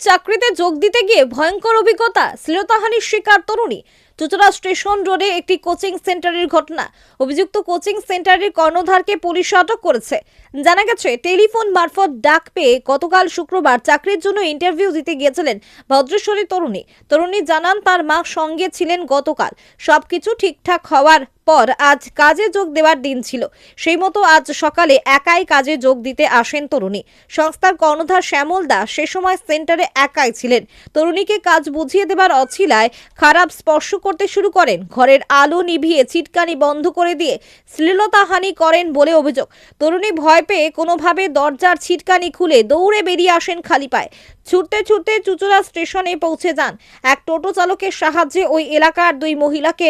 চাকরিতে যোগ দিতে গিয়ে ভয়ঙ্কর অভিজ্ঞতা শ্লীলতাহানির শিকার তরুণী। চুচড়া স্টেশন রোডে একটি কোচিং সেন্টারের ঘটনা। অভিযুক্ত কোচিং সেন্টারের কর্ণধারকে পুলিশ আটক করেছে। জানা গেছে, টেলিফোন মারফত ডাক পেয়ে গতকাল শুক্রবার চাকরির জন্য ইন্টারভিউ দিতে গিয়েছিলেন ভদ্রেশ্বরী তরুণী। তরুণী জানান, তার মা সঙ্গে ছিলেন গতকাল। সবকিছু ঠিকঠাক হওয়ার পর আজ কাজে যোগ দেওয়ার দিন ছিল। সেই মতো আজ সকালে একাই কাজে যোগ দিতে আসেন তরুণী। সংস্থার কর্ণধার শ্যামল দাস সে সময় সেন্টারে একাই ছিলেন। তরুণীকে কাজ বুঝিয়ে দেবার অছিলায় খারাপ স্পর্শ করতে শুরু করেন। ঘরের আলো নিভিয়ে ছিটকানি বন্ধ করে দিয়ে শ্লীলতাহানি করেন বলে অভিযোগ। তরুণী ভয় পেয়ে কোনোভাবে দরজার ছিটকানি খুলে দৌড়ে বেরিয়ে আসেন খালি পায়ে। ছুটতে ছুটতে চুচুড়া স্টেশনে পৌঁছে যান। এক টোটো চালকের সাহায্যে ওই এলাকার দুই মহিলাকে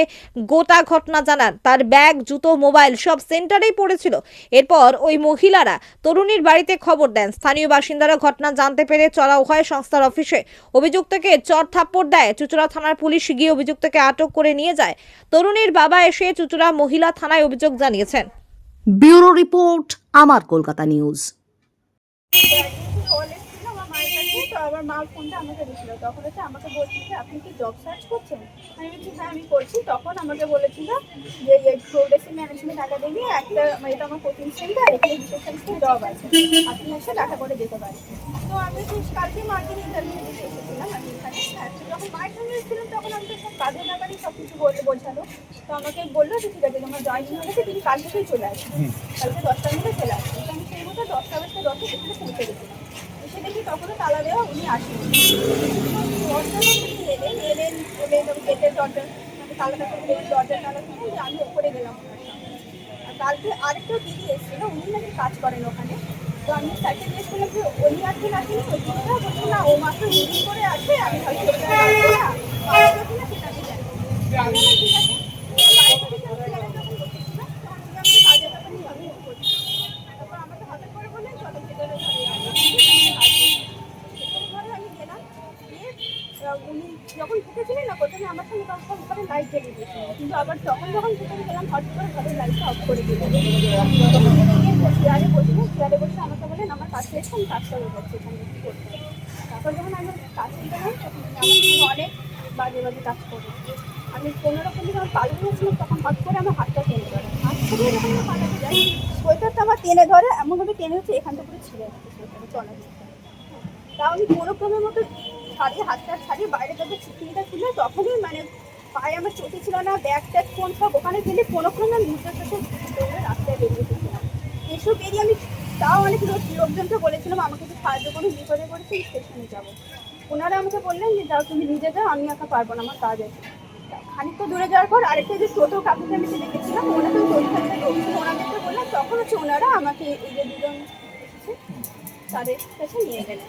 গোটা ঘটনা জানান। তার ব্যাগ, জুতো, মোবাইল সব সেন্টারেই পড়েছিল। এরপর ওই মহিলারা তরুণীর বাড়িতে খবর দেন। স্থানীয় বাসিন্দারা ঘটনা জানতে পেরে চড়াও হয় সংস্থার অফিসে। অভিযুক্তকে চর থাপ্পড় দেয়। চুচুড়া থানার পুলিশ গিয়ে অভিযুক্তকে আটক করে নিয়ে যায়। তরুণীর বাবা এসে চুচুড়া মহিলা থানায় অভিযোগ জানিয়েছেন। ব্যুরো রিপোর্ট, আমার কলকাতা নিউজ কল এসেছিল আমার মায়ের কাছে তো আমার মা ফোনটা আমাকে দিয়েছিল। তখন হচ্ছে আমাকে বলছিল যে আপনি কি জব সার্চ করছেন? আমি বলছি হ্যাঁ আমি করছি। তখন আমাকে বলেছিল যে প্রোডেক্সি ম্যানেজমেন্ট একাডেমি একটা মানে এটা আমার কোচিং সেন্টার এখানে রিসেপশনিস্টের জব আছে। আপনি এসে দেখা করে যেতে পারেন। তো আমি কালকে মাকে ইন্টারভিউ দিতে এসেছিলাম আমি এখানে হ্যাঁ, যখন সঙ্গে এসেছিলাম তখন আমি তো সব কাজের ব্যাপারে সব কিছু বলে বোঝালো। তো আমাকে বলল যে ঠিক আছে তোমার জয়েনিং হয়ে গেছে তুমি কাল থেকেই চলে আসবে। কালকে দশটার মধ্যে চলে আসবে। তো আমি সেই মতো দশটা বেজতে দশটা এখানে পৌঁছে দেখি তখনও তালা দেওয়া উনি আসেন। এলেন এলেন এলেন গেটের দরজা তালাটা দরজা তালা খুলে আমি ওপরে গেলাম আর কালকে আরেকটা দিদি এসেছিল, উনি নাকি কাজ করেন ওখানে। তো আমি স্যারকে জিজ্ঞেস করলাম যে, উনি কি আসেনি ওই দিদিটা বলছে, না, ও মাত্র করে আসে আমি হয়তো ওটা জানব না পারব কিনা সেটা আমি জানি না। আমি বললাম, ঠিক আছে বাড়িতে থেকে আমি ছেলেটা যখন বসেছিলাম, তখন উনি আমাকে কাজের ব্যাপারে নিয়ে আমি করছি তারপর আমাকে হঠাৎ করে বললেন চলো ভেতরে ঘরে আমরা ভেতরে ঘরে আমি গেলাম গিয়ে আহ, উনি যখন ঢুকেছিলেন না প্রথমে আমার সঙ্গে তখন ঘরে লাইট জ্বেলে দিয়েছিল কিন্তু আবার তখন যখন ভেতরে গেলাম হঠাৎ করে ঘরের লাইটটা অফ করে দিল তখন উনি গিয়ে চেয়ারে বসলেন চেয়ারে বসে আমাকে বলেন আমার কাছে আমি কাজটা যাচ্ছে এখানে কি করতে হবে?" তারপর যখন আমি কাজ গেলাম তখন আমার অনেক বাজে বাজে কাজ করেছে আমি কোনো রকম যখন পালিয়ে গেছিলাম তখন হট করে আমার হাতটা টেনে ধরে হাত থেকে সোয়েটারটা আমার টেনে ধরে এমনভাবে টেনে হচ্ছে এখানটা পুরো ছিঁড়ে যাচ্ছে সোয়েটারে তাও আমি কোনো ক্রমের মতো ছাড়িয়ে হাতটা ছাড়িয়ে বাইরে যাতে ছিটিটা খুলে তখনই মানে পায়ে আমার চোটে ছিল না, ব্যাগ ট্যাগ ফোন সব ওখানে ফেলে কোনো ক্রমে আমি নিজের সাথে রাস্তায় বেরিয়ে এসেছিলাম এসব বেরিয়ে আমি তাও অনেক লোকজনকে বলেছিলাম, আমাকে একটু সাহায্য করুন বিপদে পড়েছি, স্টেশনে যাব। ওনারা আমাকে বললেন যে, যাও, তুমি নিজে যাও, আমি একা পারব না, আমার কাজ আছে। খানিকটা দূরে যাওয়ার পর আরেকটা যে টোটো কাকুকে আমি দেখেছিলাম ওনাকে ওনাদেরকে বললাম, তখন হচ্ছে ওনারা আমাকে এই যে দুজন তাদের কাছে নিয়ে গেলেন।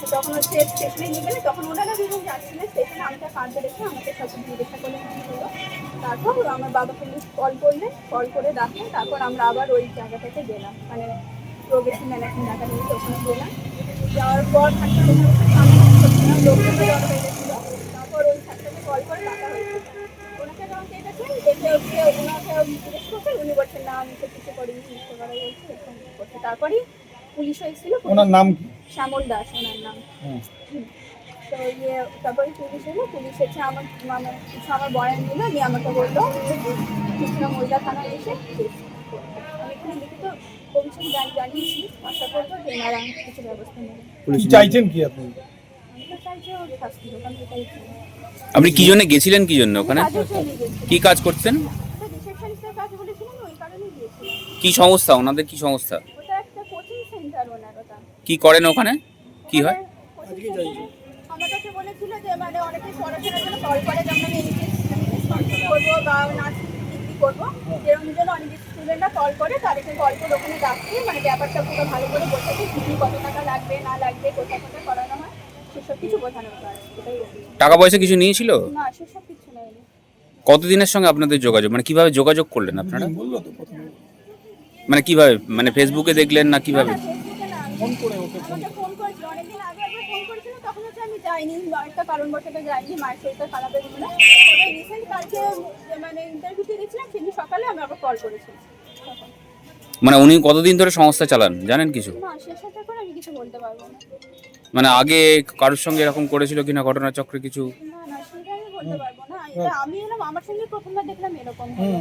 তো তখন হচ্ছে স্টেশনে নিয়ে গেলে তখন ওনারা দুজন যাচ্ছিলেন স্টেশনে আমাকে কাঁদতে রেখে আমাকে সব জিজ্ঞাসা করলেন কী হলো। তারপর আমার বাবাকে কল করলেন কল করে ডাকলেন তারপর আমরা আবার ওই জায়গাটাতে গেলাম। মানে প্রোগ্রেসিভ ম্যানেজমেন্ট একাডেমিতে ওখানে গেলাম। যাওয়ার পর হয়ে তারপর ওই স্যারটাকে কল করে ডাকা হয়েছিল ওনাকে যখন হচ্ছে ওনাকে জিজ্ঞেস করছেন উনি বলছেন না আমি তো কিছু করিনি মিথ্যে কথা বলছি এরকম করছে। তারপরেই পুলিশ হয়েছিল ওনার নাম কি? শ্যামল দাস ওনার নাম। তো ইয়ে তারপরে পুলিশ এলো পুলিশ এসে আমার মানে কিছু আমার বয়ান দিল নিয়ে আমাকে বলল কৃষ্ণ মহিলা থানায় এসে আমি এখানে লিখিত কমিশন জানিয়েছি আশা করব যে এনারা কিছু ব্যবস্থা নেবে কি চাইছেন কি আপনি? কি জন্য গেছিলেন কি জন্য ওখানে? কি কাজ গিয়েছিলাম। কি সংস্থা ওনাদের কি সংস্থা ওটা একটা কোচিং সেন্টার ওনার ওটা কি করেন ওখানে? কি হয়? মানে মানে টাকা লাগবে না লাগবে কোথায় কোথায় করানো সেসব কিছু বোঝানোর কাজ এটাই অভিযোগ। টাকা পয়সা কিছু নিয়েছিল? কতদিনের সঙ্গে আপনাদের যোগাযোগ? মানে কীভাবে যোগাযোগ করলেন আপনারা? মানে কীভাবে? মানে ফেসবুকে দেখলেন না কীভাবে? না, ফেসবুকে না, আমি- ফোন করেছিল অনেকদিন আগে একবার ফোন করেছিল তখন হচ্ছে আমি যাইনি একটা কারণবশত যাইনি মায়ের শরীরটা খারাপের জন্য তবে রিসেন্ট কালকে মানে ইন্টারভিউতে দিয়েছিলাম সেদিন সকালে আমি আবার কল তখন। মানে উনি কতদিন ধরে সংস্থা চালান জানেন কিছু? না শেষের ব্যাপারে আমি কিছু বলতে পারব না। মানে আগে কারোর সঙ্গে এরকম করেছিল কিনা ঘটনাচক্রে কিছু? না না সেটা আমি বলতে পারব না। এটা আমি এলাম আমার সঙ্গে প্রথমবার দেখলাম এরকম। হলো।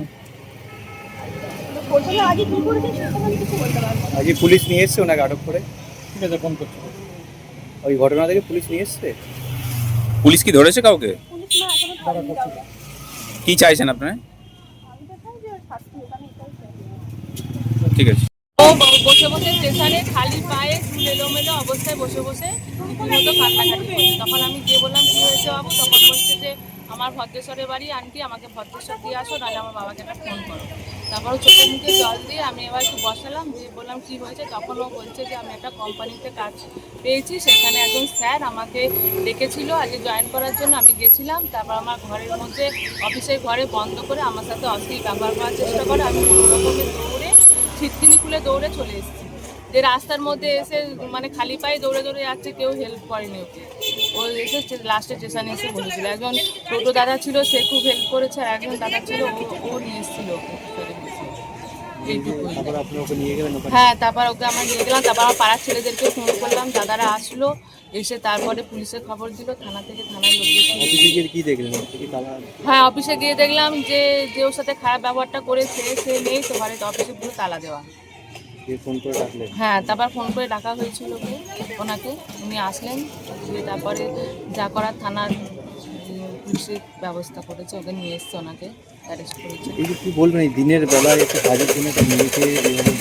কিন্তু প্রথমে আগে কি করেছে সেটা আমি কিছু বলতে পারব না। আজকে পুলিশ নিয়ে এসছে ওনাকে আটক করে। ঠিক আছে ফোন করছি। ওই ঘটনা থেকে পুলিশ নিয়ে এসছে? পুলিশ কি ধরেছে কাউকে? পুলিশ না এখনও ধরেনি কাউকে। কি চাইছেন আপনারা? আমি তো চাই যে ওর শাস্তি হোক আমি এটাই চাই। ঠিক আছে। ও ব- বসে বসে স্টেশনে খালি পায়ে চুল এলোমেলো অবস্থায় বসে বসে রীতিমতো কান্নাকাটি করছে। তখন আমি গিয়ে বললাম কি হয়েছে বাবু? তখন বলছে যে আমার ভদ্রেশ্বরের বাড়ি আন্টি আমাকে ভদ্রেশ্বর দিয়ে আসো নাহলে আমার বাবাকে একটা ফোন করো। তারপর চোখের মুখে জল দিয়ে আমি এবার একটু বসালাম, দিয়ে বললাম, কি হয়েছে? তখন ও বলছে যে, আমি একটা কোম্পানিতে কাজ পেয়েছি, সেখানে একজন স্যার আমাকে ডেকেছিল আজকে জয়েন করার জন্য, আমি গেছিলাম। তারপর আমার ঘরের মধ্যে, অফিসের ঘরে বন্ধ করে আমার সাথে অশ্লীল ব্যবহার করার চেষ্টা করে। আমি কোনো রকমে দৌড়ে, ছিটকিনি খুলে দৌড়ে চলে এসেছি। যে রাস্তার মধ্যে এসে মানে খালি পায়ে দৌড়ে দৌড়ে যাচ্ছে, কেউ হেল্প করেনি ওকে। ও এসে লাস্টে স্টেশনে এসে বলেছিল, একজন টোটো দাদা ছিল, সে খুব হেল্প করেছে, আর একজন দাদা ছিল, ও ও নিয়ে এসেছিল। এইটুকুই হ্যাঁ তারপর ওকে আমরা নিয়ে গেলাম। তারপর আমার পাড়ার ছেলেদেরকে ফোন করলাম। দাদারা আসলো এসে তারপরে পুলিশে খবর দিল থানা থেকে থানায় গিয়ে হ্যাঁ অফিসে গিয়ে দেখলাম যে যে ওর সাথে খারাপ ব্যবহারটা করেছে সে নেই তো ঘরে অফিসে পুরো তালা দেওয়া। ফোন করে ডাকলেন? হ্যাঁ তারপর ফোন করে ডাকা হয়েছিল ওকে ওনাকে। উনি আসলেন দিয়ে তারপরে যা করার থানার পুলিশের ব্যবস্থা করেছে ওকে নিয়ে এসছে ওনাকে। অ্যারেস্ট করেছে। এই যে কি বলবেন এই দিনের বেলায় একটা কাজের জন্য একটা মেয়েকে এইভাবে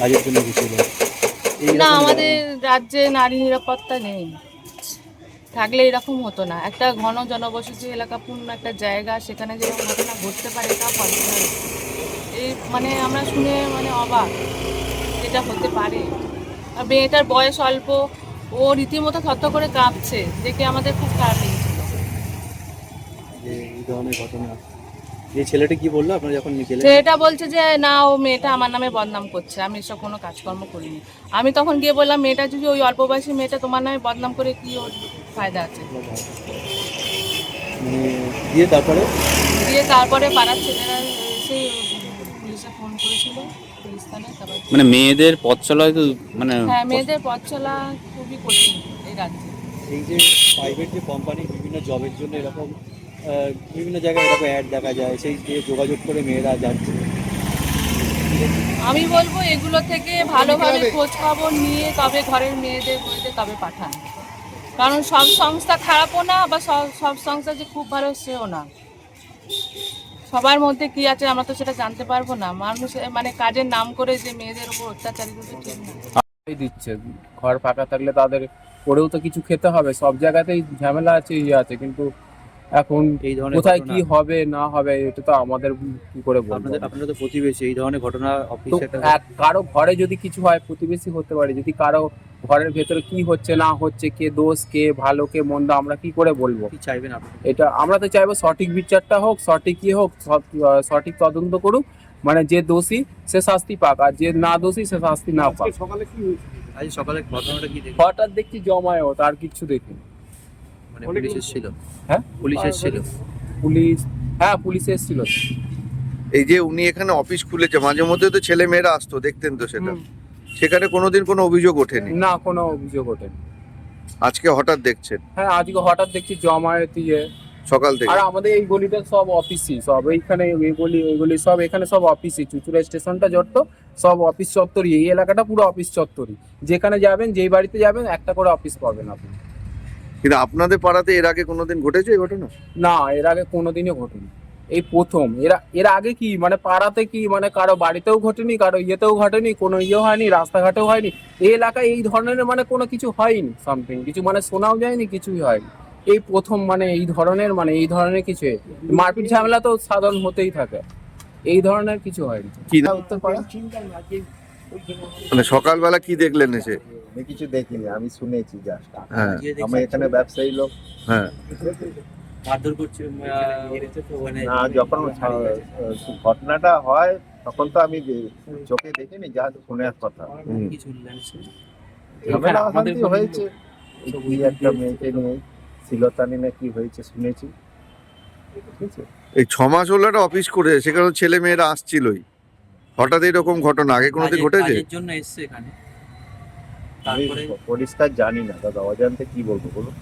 কাজের জন্য গেছিল। না আমাদের রাজ্যে নারী নিরাপত্তা নেই। থাকলে এরকম হতো না। একটা ঘন জনবসতি এলাকাপূর্ণ একটা জায়গা সেখানে যেরকম ঘটনা ঘটতে পারে তা কল্পনা। এই মানে আমরা শুনে মানে অবাক এটা হতে পারে। আর মেয়েটার বয়স অল্প ও রীতিমতো থত্ত করে কাঁপছে দেখে আমাদের খুব খারাপ লেগেছিল। এই ধরনের ঘটনা। যে ছেলেটা কি বলল? আপনারা যখন নিয়ে গেলেন? সেটা বলছে যে না ও মেয়েটা আমার নামে বদনাম করছে। আমি এসব কোনো কাজকর্ম করিনি। আমি তখন গিয়ে বললাম মেয়েটা যদি ওই অল্প বয়সী মেয়েটা তোমার নামে বদনাম করে কি ওর ফায়দা আছে? মানে দিয়ে তারপরে? দিয়ে তারপরে পাড়ার ছেলেরা এসে পুলিশে ফোন করেছিল পুলিশ থানায় মানে মেয়েদের পথ চলা তো মানে হ্যাঁ মেয়েদের পথ চলা খুবই কঠিন এই রাজ্যে। এই যে প্রাইভেট যে কোম্পানি বিভিন্ন জবের জন্য এরকম বিভিন্ন জায়গায় এরকম অ্যাড দেখা যায় সেই দিয়ে যোগাযোগ করে মেয়েরা যাচ্ছে। আমি বলব এগুলো থেকে ভালোভাবে খোঁজ খবর নিয়ে তবে ঘরের মেয়েদের মেয়েদের তবে পাঠান। কারণ সব সংস্থা খারাপও না বা সব সব সংস্থা যে খুব ভালো সেও না। সবার মধ্যে কি আছে আমরা তো সেটা জানতে পারব না। মানুষ মানে কাজের নাম করে যে মেয়েদের উপর অত্যাচারিত ঠিক না। দিচ্ছে ঘর ফাঁকা থাকলে তাদের করেও তো কিছু খেতে হবে। সব জায়গাতেই ঝামেলা আছে ইয়ে আছে কিন্তু এখন এই ধরনের কোথায় কি হবে না হবে এটা তো আমাদের কি করে বলব আপনাদের আপনারা তো প্রতিবেশী এই ধরনের ঘটনা অফিসে কারও ঘরে যদি কিছু হয় প্রতিবেশী হতে পারে যদি কারও ঘরের ভেতরে কি হচ্ছে না হচ্ছে কে দোষ কে ভালো কে মন্দ আমরা কি করে বলব? কি চাইবেন আপনি? এটা আমরা তো চাইব সঠিক বিচারটা হোক সঠিক কি হোক সৎ- সঠিক তদন্ত করুক মানে যে দোষী সে শাস্তি পাক আর যে না দোষী সে শাস্তি না পাক। সকালে কি আজ সকালে ঘটনাটা কি দেখলেন? হঠাৎ দেখছি জমায়েত আর কিছু দেখি মানে পুলিশ এসেছিল হ্যাঁ? পুলিশ এসেছিল। পুলিশ হ্যাঁ পুলিশ এসেছিল। এই যে উনি এখানে অফিস খুলেছে মাঝে মধ্যে তো ছেলে মেয়েরা আসতো দেখতেন তো সেটা। সেখানে কোনোদিন কোনো অভিযোগ ওঠেনি? না কোনো অভিযোগ ওঠেনি। আজকে হঠাৎ দেখছেন? হ্যাঁ আজকে হঠাৎ দেখছি জমায়েত ইয়ে। সকাল থেকে? আর আমাদের এই গলিটা সব অফিসই সব এইখানে এই গলি এই গলি সব এখানে সব অফিসই। চুচুড়া স্টেশনটা যত সব অফিস চত্বরই। এই এলাকাটা পুরো অফিস চত্বরই। যেখানে যাবেন যেই বাড়িতে যাবেন একটা করে অফিস পাবেন আপনি। কিন্তু আপনাদের পাড়াতে এর আগে কোনোদিন ঘটেছে এই ঘটনা? না এর আগে কোনোদিনই ঘটেনি। এই প্রথম। এরা এর আগে কি মানে পাড়াতে কি মানে কারও বাড়িতেও ঘটেনি কারও ইয়েতেও ঘটেনি কোনো ইয়ে হয়নি রাস্তাঘাটেও হয়নি। এই এলাকায় এই ধরনের মানে কোনো কিছু হয়নি সামথিং কিছু মানে শোনাও যায়নি কিছুই হয়নি। এই প্রথম মানে এই ধরনের মানে এই ধরনের কিছু মারপিট ঝামেলা তো সাধারণ হতেই থাকে। এই ধরনের কিছু হয়নি। কি না উত্তরপাড়া। মানে সকালবেলা কি দেখলেন এসে? আমি কিছু দেখিনি আমি শুনেছি জাস্ট হ্যাঁ। আমি এখানে ব্যবসায়ী লোক। হ্যাঁ। মারধর মানে না যখন ঘটনাটা হয় তখন তো আমি চোখে দেখিনি যা শোনার কথা। ঝামেলা অশান্তি হয়েছে। এই দুই একটা মেয়েকে নিয়ে শিলতানি না কি হয়েছে শুনেছি। ঠিক আছে? এই ছ মাস হলো একটা অফিস করে সেখানে ছেলে মেয়েরা আসছিলই। হঠাৎ এরকম ঘটনা আগে কোনোদিন ঘটেছে? কাজের জন্য এসছে এখানে। তারপরে পরিষ্কার জানি না দাদা অজান্তে কি বলব বলুন?